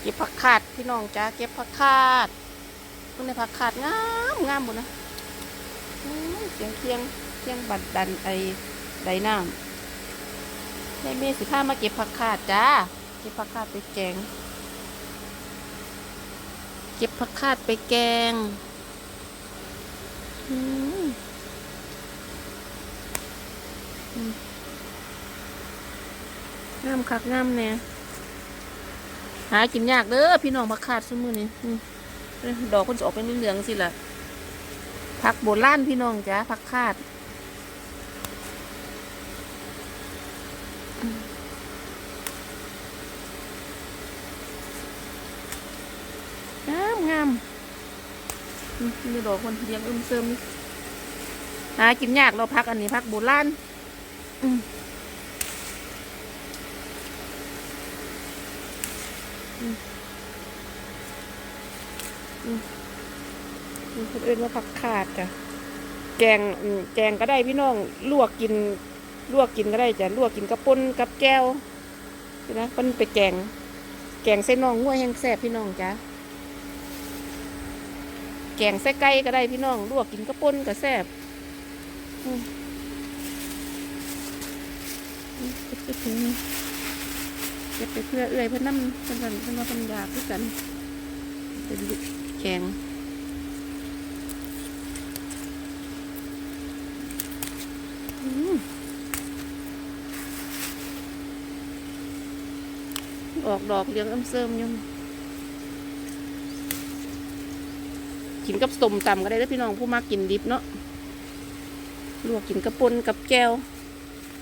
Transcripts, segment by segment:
เก็บผักขาดพี่น้องจ้าเก็บผักขาดพวกในผักขาดงามงามหมดนะเสียงเคียงเคียงบัดดันไอไดน้ำได้เมสิผ้ามาเก็บผักขาดจ้าเก็บผักขาดไปแกง เก็บผักขาดไปแกงอืมงามคักงามแน่ หากินยากเด้อพี่น้องผักขาดซุมือนี่ดอกคนจะออกเป็นเหลืองสิล่ะผักโบราณพี่น้องจ้าผักขาดงามงามอืมนี่ดอกคนเลี้ยงอึมเสริมหากินยากเราพักอันนี้พักโบราณอืม นี่คนอื่นว่าผักขาดจ้ะแกงแกงก็ได้พี่น้องลวกกินลวกกินก็ได้จ้ะลวกกินกับป่นกับแก้วนะมันไปแกง แกงใส่น่องงัวแห้งแซ่บพี่น้องจ้ะแกงใส่ไก่ก็ได้พี่น้องลวกกินกับป่นก็แซ่บอืมอืมเก็บไปเก็บไปเพื่อเอื้อยเพื่อนน้ำเพื่อนเพื่อนมาพันยากด้วยกันเป็นแกง อืม ออกดอกเลี้ยงอ้ำเสริมยังกินกับสมตำก็ได้แล้วพี่น้องผู้มากกินดิบเนาะลวกกินกับปนกับแก้ว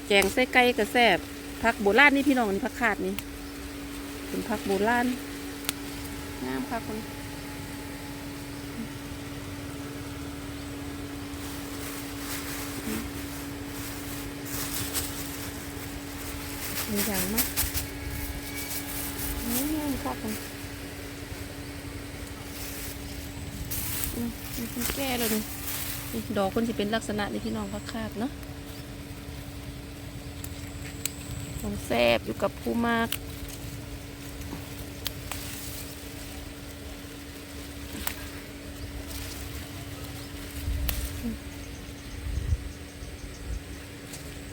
แกงใส่ไก่กระแซบผักโบราณนี่พี่น้องนี่ผักขาดนี่เป็นผักโบราณงามค่ะคุณมีอย่างมาก งามค่คุณอืมมันแก้เลยนี่ดอกคนที่เป็นลักษณะนี้พี่น้องผักขาดเนาะของแซบอยู่กับผู้มาก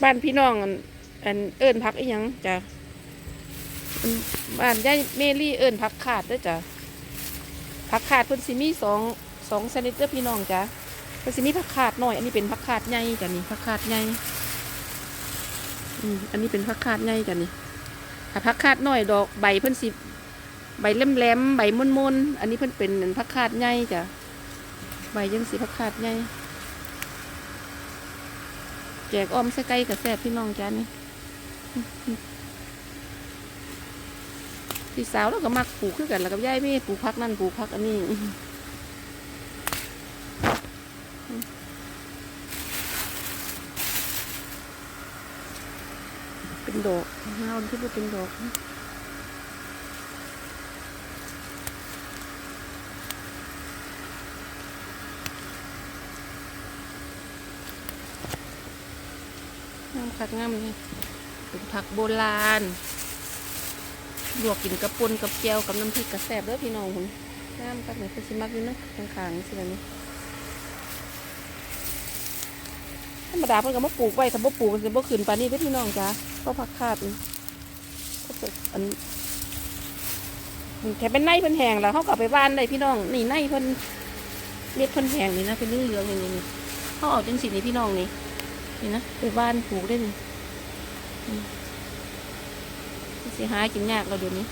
บ้านพี่น้องอันเอิญพักอีหยังจ้ะ บ้านยายเมลี่เอิญพักขาดด้วยจ้ะพักขาดเพิ่นสิมีสองสองชนิดเด้อพี่น้องจ้ะเพิ่นสิมีผักขาดหน่อย อันนี้เป็นผักขาดใหญ่จ้ะนี่ผักขาดใหญ่อืมอันนี้เป็นผักขาดใหญ่จ้ะนี่ถ้าผักขาดหน่อยดอกใบเพิ่นสิใบแหลมๆใบมนๆอันนี้เพิ่นเป็นผักขาดใหญ่จ้ะใบยังสีผักขาดใหญ่แจกอ้อมใส่ไก่กับแซ่บพี่น้องจ้านี่ พี่สาวแล้วก็มักปลูกคือกันแล้วกับยายแม่ปลูกพักนั่นปลูกพักอันนี้เป็นดอกเงาที่ว่าเป็นดอกงามคักงามเลยเป็นผักโบราณ ลวกกินกับปนกับแก้วกับน้ำพริกกระแซบเด้อพี่น้องคุณงามคักเลยคือสิมักอยู่นะข้างๆสิแบบนี้ธรรมดาเพิ่นก็มาปลูกไว้ถ้าบ่ปลูกมันจะบ่ขึ้นปานนี้เด้อพี่น้องจ้าก็ผักขาดนี่ก็จะอันแค่เป็นในเพิ่นแห้งแล้วเขาก็เอาไปบ้านได้พี่น้องนี่ในเพิ่นเม็ดเพิ่นแห้งนี่นะเป็นเหลืองๆอย่างนี้นี่เขาเอาจังสีนี่พี่น้องนี่นี่นะไปบ้านปลูกได้เลย สิหากินยากเราดูนี้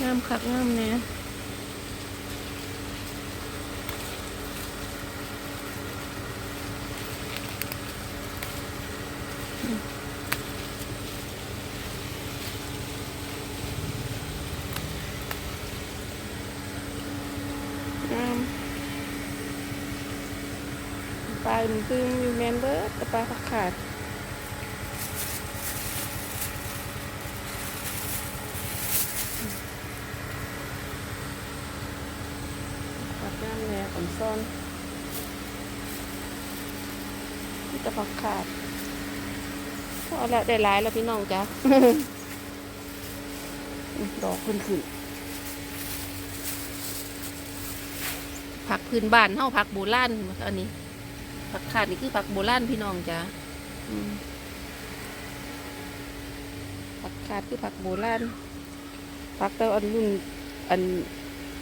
งามคักงามเนี่ยอืมงามปลาอื่ นคืออยู่แมนเบิร์ดกับปลาผักขาดปัดน้ำแหน่ก่อนซ่อนมีแตะผักขาดพอแล้วได้หลายแล้วพี่น้องจ้ะดอกขึ้นขึ้นผักพื้นบ้านเฮาผักโบราณอันนี้ ผักขาดนี่คือผักโบราณพี่น้องจ้ะอืมผักขาดคือผักโบราณผักแต่อันรุ่นอัน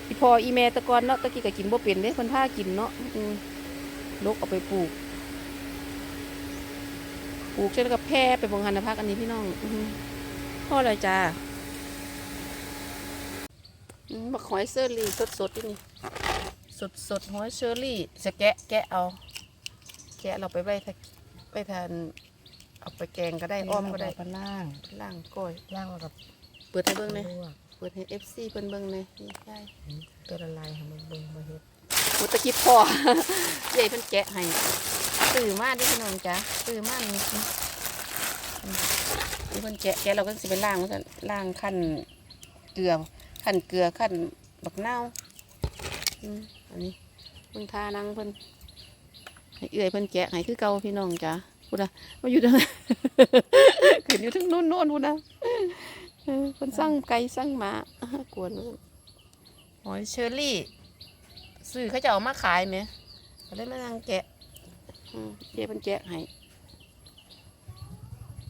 อีพออีแม่แตะกอนเนาะตะกี้ก็กินบ่เป็นเด้คนพากินเนาะอืมลกเอาไปปลูก ปลูกเสร็จแล้วก็แพร่ไปบงหันนะพักอันนี้พี่น้องอือหือพ่ออะไรจ้าอืมบักหอยเชอรี่สดสดๆที่นี่สดสดๆหอยเชอรี่จะแกะแกะเอา แกะเราไปไว้ทาไปทานเอาไปแกงก็ได้อ้อมก็ได้ปลาล่างล่างก้อยล่างมากับเปิดให้เบิ้งเลยลวกเปิดให้เอฟซีเพิ่นเบิ้งเลยนี่ใช่ตัวละลายให้มันเบิ่งมาเฮ็ดโอ้ตะกี้พ่อใหญ่เพิ่นแกะให้ตื่นมาดิพี่น้องจ้าตื่นมานี่อืมนี่เพิ่นแกะแกะเราก็สิไปล้างมันล้างขั้นเกลือขั้นเกลือขั้นบักนาวอืมอันนี้เพิ่นทานังเพิ่น ให้เอื้อยเพิ่นแกะให้คือเก่าพี่น้องจ้าพูดนะมาอยู่ตรงขึ้นอยู่ทั้งโน้นโน้นพูดนะเออเพิ่นสั่งไก่สั่งหมากวนเพิ่นหอยเชอรี่ซื้อเขาจะเอามาขายไหมก็เลยมานั่งแกะอืมเดี๋ยวมันแกะให้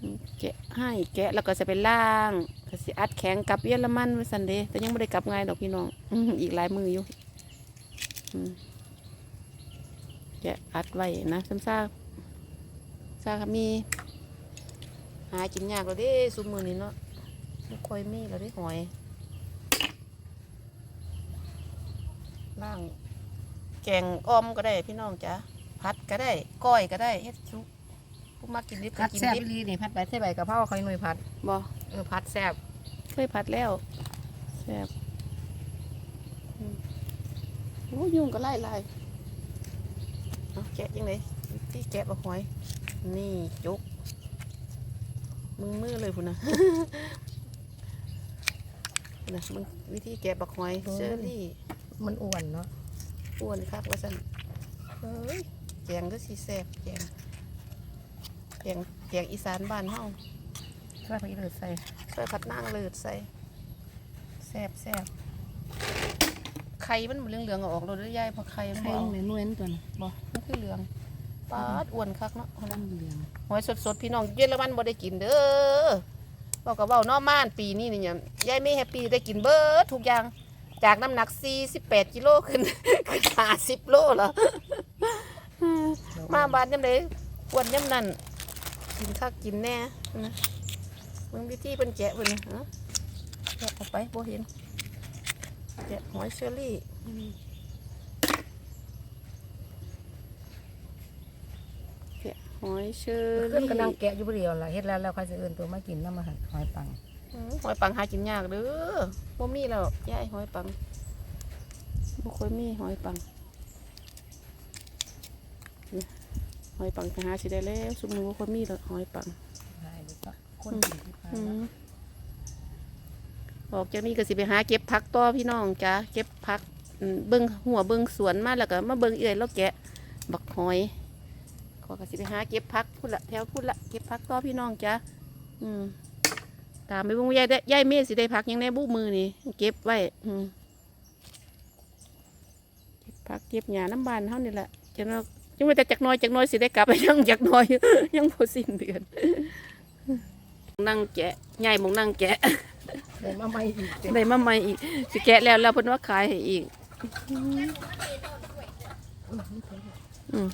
อืมแกะให้แกะแล้วก็จะไปล่างก็สิอัดแข็งกลับเยอรมันไว้สันเดย์แต่ยังไม่ได้กลับไงายดอกพี่น้องอืมอีกหลายมืออยู่อืม แกะอัดไว้นะซ้ำซ่าซาก็มี หากินยากแล้วเด้ซุมมือนี้เนาะไม่ค่อยมีแล้วได้หอยล่าง แกงอ้อมก็ได้พี่น้องจ้ะพัดก็ได้ ก้อยก็ได้เฮ็ดซุปผู้มักกินดิบก็ผัดกินแซ่บดิบอีหลีนี่ผัดใบใส่ใบกะเพราค่อยหน่วยผัดบ่เออผัดแซ่บเคยผัดแล้วแซ่บอืมโอ้ยุงก็ไล่ไล่เอา แกะยังไงที่แกะบะหอย นี่จุกมือมือเลยพุ่นนะพุ่นนะมึงวิธีแกะบักหอยเชอรี่มันอ้วนเนาะอ้วนครับว่าสั่นเฮ้ยแกงก็สีแซ่บแกงแกงแกงอีสานบ้านเฮาช่วยพี่เลยใส่ใส่ผัดนางเลือดใส่แซ่บแซ่บไข่มันเหลืองๆเอาออกเราด้วยยายเพราะไข่มันไข่บ่เอาในนวลตัวน่ะบ่มัน คือเหลืองปาดอ้วนคักเนาะน้ำเหลืองหอยสดๆพี่น้องเยอรมันบ่ได้กินเด้อบอกกับเว้าเนอม่านปีนี้นี่เนี่ยยายไม่แฮปปี้ได้กินเบิดทุกอย่างจากน้ำหนัก 48 กิโลขึ้นขึ้น50โลแล้วมาบ้านยำเลยอ้วนยำนั่นกินข้าวกินแน่นะมึงวิธีเป็นแกะเพิ่นนะฮะแกะออกไปบ่เห็นแกะหอยเชอรี่อืมแกะ หอยเชอเพิ่นรี่กำลังแกะอยู่ผู้เดียวล่ะเฮ็ดแล้วแล้วค่อยสิเอิ้นตัวมากินน้ำมาหั่นหอยปังอืมหอยปังหากินยากเด้อบ่มีแล้วยายหอยปังบ่ค่อยมีหอยปังนี่หอยปังไปหาสิได้แล้วสมมุติว่าค่อยมีแล้วหอยปังได้ดีกว่าคนกินที่ปลาอืมบอกจากนี้ก็สิไปหาเก็บผักต่อพี่น้องจ้าเก็บผักอืมเบิ้งหัวเบิ้งสวนมาแล้วก็มาเบิ้งเอื่อยแล้วแกะ บักหอย ขอก็สิไปหาเก็บผักพุ่นละแถวพุ่นละเก็บผักต่อพี่น้องจ้าอืมตามไปเบิ่งว่ายายได้ยายเมฆสิได้ผักหยังแน่บุมือนี่เก็บไว้อืมเก็บผักเก็บหญ้าน้ำบานเฮานี่แหละจังว่าจังว่าแต่จักหน้อยจักหน้อยสิได้กลับไปยังจักหน้อย ยังพอสิ้นเดือนนั่งแกะใหญ่มองนั่งแกะได้มาใหม่อีกเต็มได้มาใหม่อีกสิแกะแล้วแล้วเพิ่นว่าขายให้อีก อืม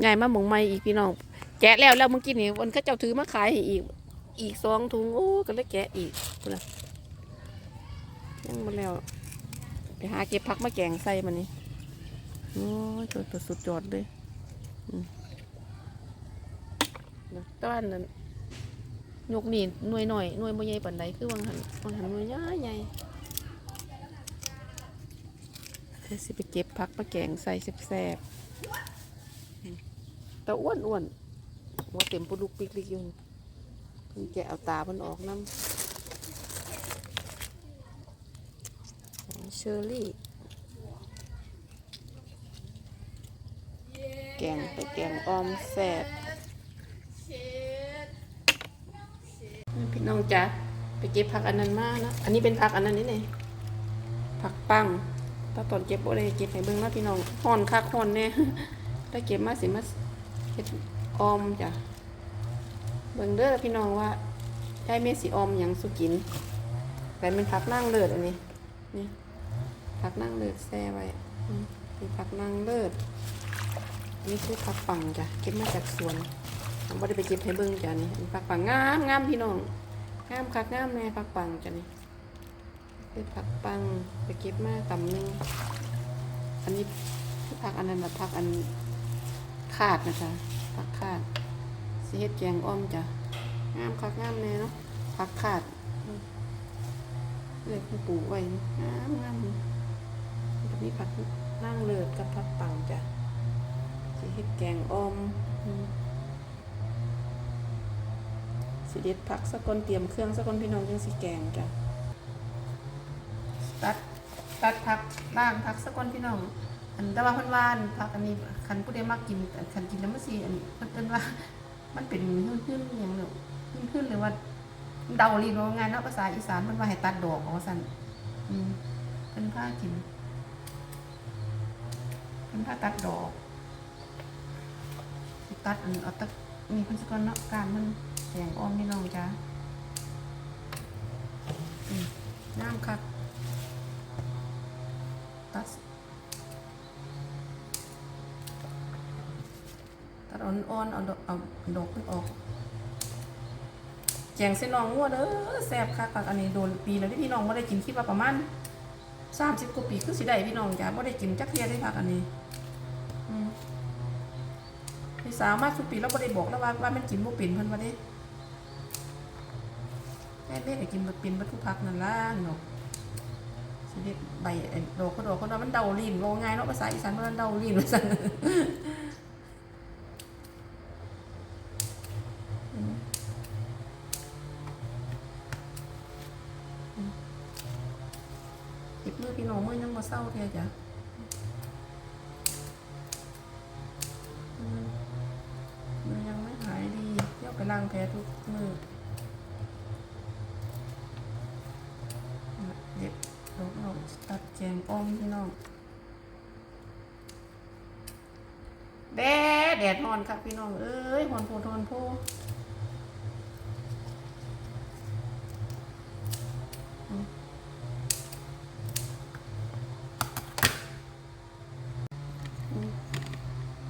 ใหญ่มาหมองใหม่อีกพี่น้องแกะแล้วแล้วเมื่อกี้นี่วันเขาเจ้าถือมาขายให้อีก อีกสองถุงโอ้ก็เลยแกะอีกนล่ะยังมาแล้วไปหาเก็บผักมาแกงใส่มันนี่โอ้ยตัวตัวสุดยอดเลยต้านนั้นยกนี่หน่วยหน่อยหน่วยบ่ใหญ่ปานใดคือวังหันวังหันหน่วยใหญ่ใหญ่เดี๋ยวสิไปเก็บผักมาแกงใส่แซ่บๆ แต่อ้วนอ้วนๆหัวเต็มปุลุกปิกลิกอยู่เพิ่นแกเอาตาเพิ่นออกน้ำของเชอรี่ แกงไปแกงออมแซบพี่น้องจ๋าไปเก็บผักอันนั้นมานะอันนี้เป็นผักอันนั้นนี่ไงผักปังถ้าตอนเก็บบ่ได้เก็บให้เบิ่งนะพี่น้องห่อนคักห่อนแน่ถ้าเก็บมาสิมา ฮ็ดออมจ้ะเบิ่งเด้อพี่น้องว่าได้เมสิออมหยังสุกินแต่เป็นผักนั่งเลิศอันนี้นี่ผักนั่งเลิศแซ่ไว้มเป็นผักนั่งเลิศนี่คือผักปังจ้ะเก็บมาจากสวนผมบ่ได้ไปเก็บให้เบิ่งจ้ะนี่อันผักปังงามงามพี่น้องงามคักงามแน่ผักปังจ้ะนี่คือผักปังไปเก็บมาตำหนึงอันนี้คือผักอันนั้นแบบผักอัน ขาดนะคะผักขาดสีเฮ็ดแกงอ้อมจ้ะงามคักงามแน่เนาะผักขาดเลยคุณปลูกไว้งามงามแบบนี้ผักนั่งเลิศกับผักปังจ้ะสีเฮ็ดแกงอ้อมอืมสีเด็ดผักสะกอนเตรียมเครื่องสะกอนพี่น้องยังสีแกงจ้ะตัดตัดผักล่างผักสะกอนพี่น้อง อันแต่ว่าเพิ่นว่านผักอันนี้คันผู้ใดมักกินคันกินแล้วมันสิอันเพิ่นเอิ้นว่า มันเป็นหื้นๆอย่างเนาะหื้นๆหรือว่าเดาลีโรงงานเนาะภาษาอีสานเพิ่นว่าให้ตัดดอกเอาซั่นอืมเพิ่นพากินเพิ่นพาตัดดอกตัดอันเอาตัดนี่เพิ่นสิก่อนเนาะการมันแสงอ้อมนี่น้องจ้าอืมน้ำคัก อ่อนๆเอาดอกเอาดอกมันออกแจงเส้นน้องงัวเด้อแซ่บคักคักอันนี้โดนปีแล้วที่พี่น้องไม่ได้กินคิดว่าประมาณสามสิบกว่าปีคือสิได้พี่น้องจ้ะไม่ได้กินจักเทียได้พักอันนี้พี่สาวมากสุปีแล้วไม่ได้บอกแล้วว่าว่ามันกินบ่เป็นเพิ่นว่าเด้แม่เล็กก็กินบ่เป็นบ่ทุพักนั่นล่ะเนาะสิเด็ดใบดอกก็ดอกก็ดอกมันเดาลิ้นว่ง่ายเนาะภาษาอีสานมันเดาลิ้นว่าซั่น พี่น้องเมื่อยังมาเศร้าเทียจ้ะอืมมันยังไม่หายดีเที่ยวไปล้างแผลทุกมือเด็ดดอกเราตัดแจงอ้อมพี่น้องแดดแดดฮอนครับพี่น้อง เอ้ยฮอนโพดฮอนโพ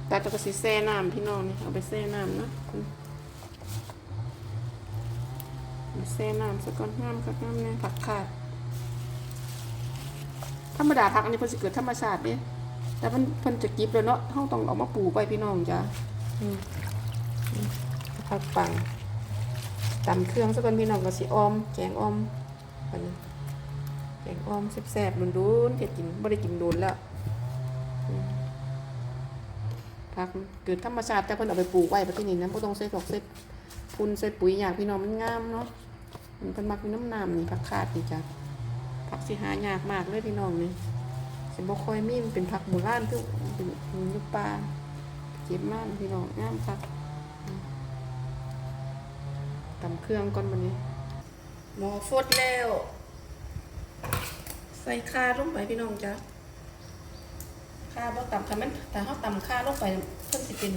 ตัดแล้วก็สิแซ่น้ำพี่น้องนี่เอาไปแซ่น้ำเนาะอืมเอาแซ่น้ำสักก้อนน้ำกับน้ำเนี่ยผักขาดธรรมดาผักอันนี้เพิ่นสิเกิดธรรมชาติเด้แต่เพิ่นเพิ่นจะกิบแล้วเนาะเฮาต้องเอามาปลูกไว้พี่น้องจ้ะอืมอืมผักปังตำเครื่องสักก้อนพี่น้องก็สิออม แกงออมอันนี้แกงออมแซ่บๆดุนๆเฮ็ดกินบ่ได้กินโดนแล้ว ผักเกิดธรรมชาติแต่เพิ่นเอาไปปลูกไว้ประเทศนี้นะบ่ต้องใส่ดอกใส่พุ่นใส่ปุ๋ยอยางพี่น้องมันงามเนาะมันเพิ่นมักมีน้ำน้ำนี่ผักขาดนี่จ้ะผักสิหายากมากเลยพี่น้องนี่สิบ่ค่อยมีมันเป็นผักโบราณคือเป็นยู่ป่าเก็บมากพี่น้องงามคักตำเครื่องก่อนบัดนี้หมอฟดแล้ว ใส่ข่าลงไปพี่น้องจ้ะ ค่าบ่ต่ำค่ะมันแต่เขาต่ำค่าลงไปเพิ่นสิเป็น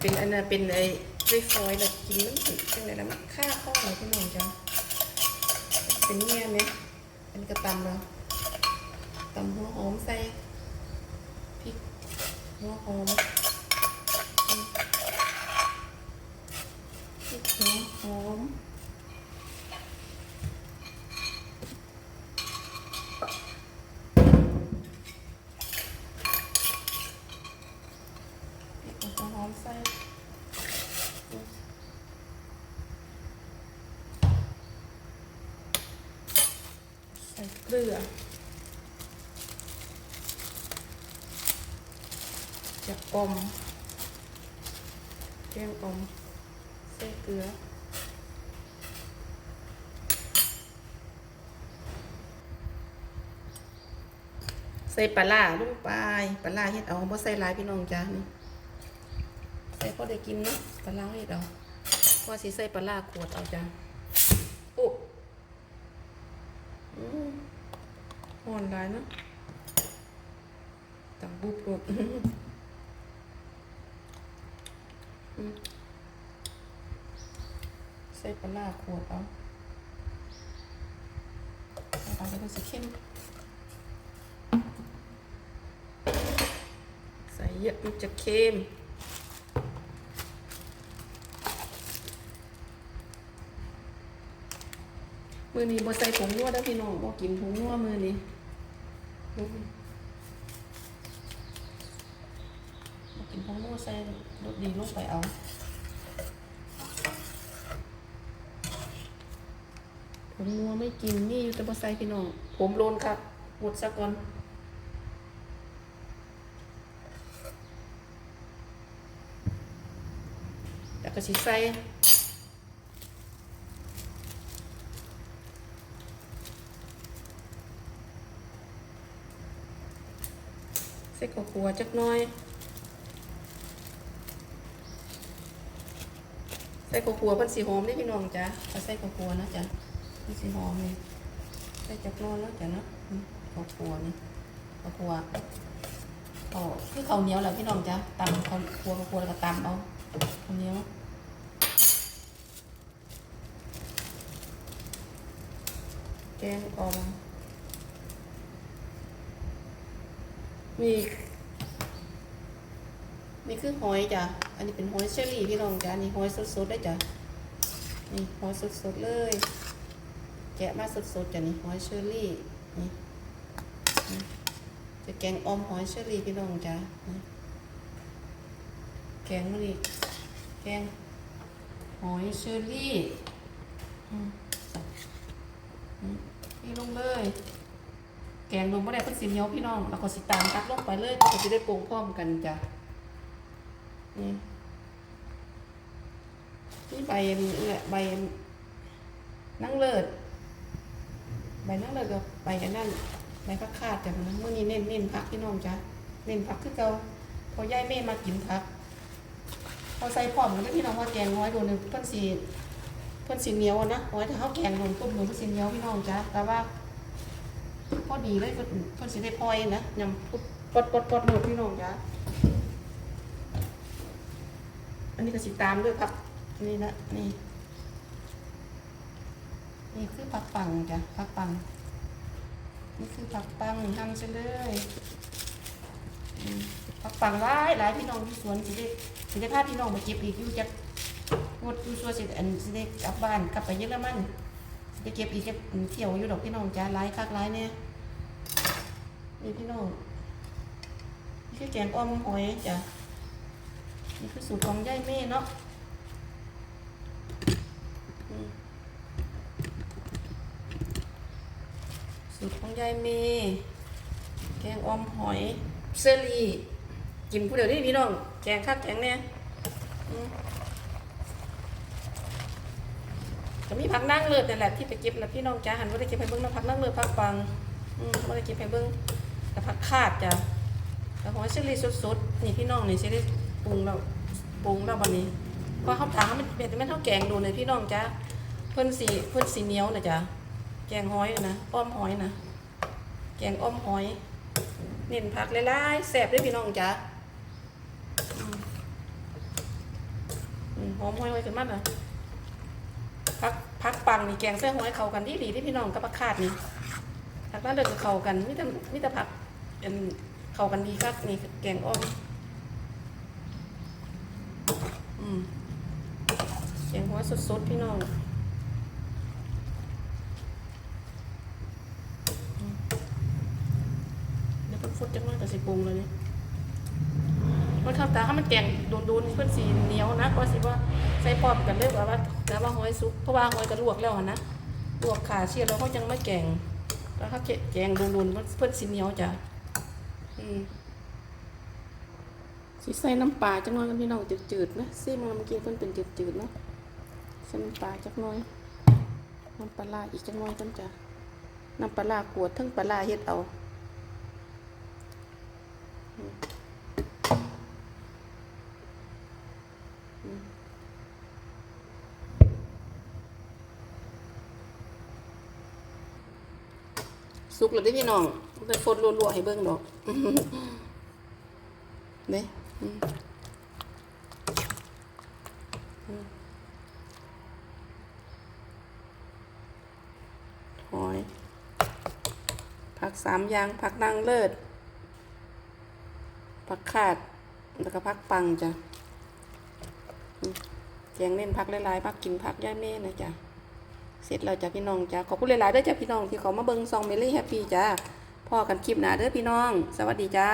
เป็นอันน่ะเป็นไอ้ด้วยฟอยล์แล้วกินมันสิจังได๋ล่ะมันค่าข้อเลยพี่น้องจ้ะเป็นเงี้ยไหมอันนี้ก็ตำแล้วตำหัวหอมใส่พริกหัวหอมพริกหัวหอมพริกหัวหอมใส่ใส่ เกลือจะอมแกงอมใส่เกลือใส่ปลาล่าลงไปปลาล่าเฮ็ดเอาบ่ใส่ลายพี่น้องจ้านี่ใส่พอได้กินเนาะปลาร้าให้เราพอสิใส่ปลาร้าขวดเอาจ้ะโอ้อืม ห่อนได้เนะตังบุบรดอืมใส่ปลาร้าขวดเอาเอาไปก็สิเข้มใส่เยอะมันจะเค็มมือนี้บ่ใส่ผงนัวเด้อพี่น้องบ่กินผงนัวมือนี้ กินผงนัวใส่รสดีลงไปเอาผงนัวไม่กินนี่อยู่แต่บ่ใส่พี่น้อง ผมโลนครับหมดซะก่อนแล้วก็สิใส่ ส่ข้าวคั่วจักน่อย ใส่ข้าวคั่วเพิ่นสิหอมนี่พี่น้องจ้ะเอาใส่ข้าวคั่วนะจ้ะมันสิหอมนี่ใส่จักน่อยแล้วจ้ะเนาะอืมข้าวคั่วนี่ข้าวคั่วอ๋อคือข้าวเหนียวแหละพี่น้องจ้ะตำข้าวคั่วข้าวคั่วแล้วก็ตำเอาข้าวเหนียวแกงอ่อม มีนี่คือหอยจ้ะ อันนี้เป็นหอยเชอรี่พี่น้องจ้ะอันนี่หอยสดๆได้จ้ะ นี่หอยสดๆเลย แกะมาสดๆจ้ะนี่หอยเชอรี่ นี่จะแกงออมหอยเชอรี่พี่น้องจ้ะแกงมันนี่แกงหอยเชอรี่อืมนี่ลงเลย แกงลงไม่ได้เพิ่นสิเหนียวพี่น้อง แล้วก็สิตามตักลงไปเลยก็จะได้ปรุงพร้อมกันจ้ะนี่นี่ใบนี่แหละใบนั่งเลิศใบนั่งเลิศกับใบอันนั้นใบพักคาดจ้ะมันมื่อนี้เน้นเน้นพักพี่น้องจ้ะเน้นพักคือเก่าพอย่ายแม่มากินพักพอใส่พร้อมกันเลยพี่น้องว่าแกงน้อยโดนหนึ่งเพิ่นสีเพิ่นสีเหนียวอะนะโอ้ยถ้าเขาแกงลงปุ๊บหนูเพิ่นสีเหนียวพี่น้องจ้ะแต่ว่า พอดีเลยเพิ่นสิได้พลอยนะยำปุ๊บปดปดปดหมดพี่น้องจ้ะอันนี้ก็สิตามด้วยผักนี่นะนี่นี่คือผักปังจ้ะผักปัง นี่คือผักปังหั่นซะเลยผักปังหลายหลายพี่น้องที่สวนสิได้สิได้พาพี่น้องมาเก็บอีกอยู่จักงดอยู่ชัวสิอันสิได้กลับบ้านกลับไปเยอรมันสิ ไปเก็บอีกเก็บเที่ยวอยู่ดอกพี่น้องจ้าหลายคักหลายเนี่ยนี่พี่น้องนี่คือแกงอ้อมหอยจ้ะนี่คือสูตรของยายเม่เนาะสูตรของยายเม่แกงอ้อมหอยเซรีกินผู้เดียวนี่พี่น้อง แกงคักแกงเนี่ยอืม ก็มีพักนั่งเลือดนั่นแหละที่ไปเก็บแล้วพี่น้องจ้าหันว่าได้เก็บให้เบิ้งนะพักนั่งเลือดพักปังอืมว่าได้เก็บให้เบิ้งแต่พักคาดจ้ะแต่หอยเชอรี่สดๆนี่พี่น้องนี่สิได้ปรุงแล้วปรุงแล้ววันนี้เพราะเขาถามมันเป็นไม่เท่าแกงดูเลยพี่น้องจ้าเพิ่นสีเพิ่นสีเหนียวนะจ้ะแกงหอยนะอ้อมหอยนะแกงอ้อมหอย เน้นผักหลายๆแซ่บด้วยพี่น้องจ้าอืมอืมหอมหอยไว้ขึ้นมาน่ะ พักพักปังนี่แกงเส้นหอยเข้ากันดีดีที่พี่น้องกับผักคาดนี่ผักนั่นเลยก็เข้ากันมิต่มิต่ผักอันเข้ากันดีครับนี่แกงอ้อมอืมแกงหัวสดๆพี่น้องเดี๋ยวเพิ่งฟุดจังเลยแต่สิปรุงเลยนี่ มันเข้าตาถ้ามันแกงโดนๆเพื่อนสีเหนียวนะก็สิว่าใส่ปอมกันเลยว่าว่าแต่ว่าหอยสุกเพราะว่าหอยกระลวกแล้วนะลวกขาเชียร์แล้วเขายังไม่แกงแล้วถ้าแกงโดนๆเพื่อนสีเหนียวจ้ะสิใส่น้ำปลาจังหน่อยกันพี่น้องจืดๆนะซิมเมื่อกี้เพิ่นเป็นจืดๆนะใส่น้ำปลาจักหน่อยน้ำปลาร้าอีกจักหน่อยกันจ้ะน้ำปลาร้ากวดทั้งปลาร้าเฮ็ดเอา สุกแล้วได้พี่น้องไปฟดรัวๆให้เบิ่งดอกเด้อืมอืมหอย ผักสามอย่าง ผักนางเลิศ ผักขาด แล้วก็ผักปังจ้ะแกงเล่นผักหลายๆผักกินผักย่าเม่นะจ้ะ เสร็จแล้วจ้ะพี่น้องจ้าขอบคุณหลายๆเด้อจ้าพี่น้องที่เขามาเบิ่งซองเมลี่แฮปปี้จ้าพอกันคลิปหน้าเด้อพี่น้อง สวัสดีจ้า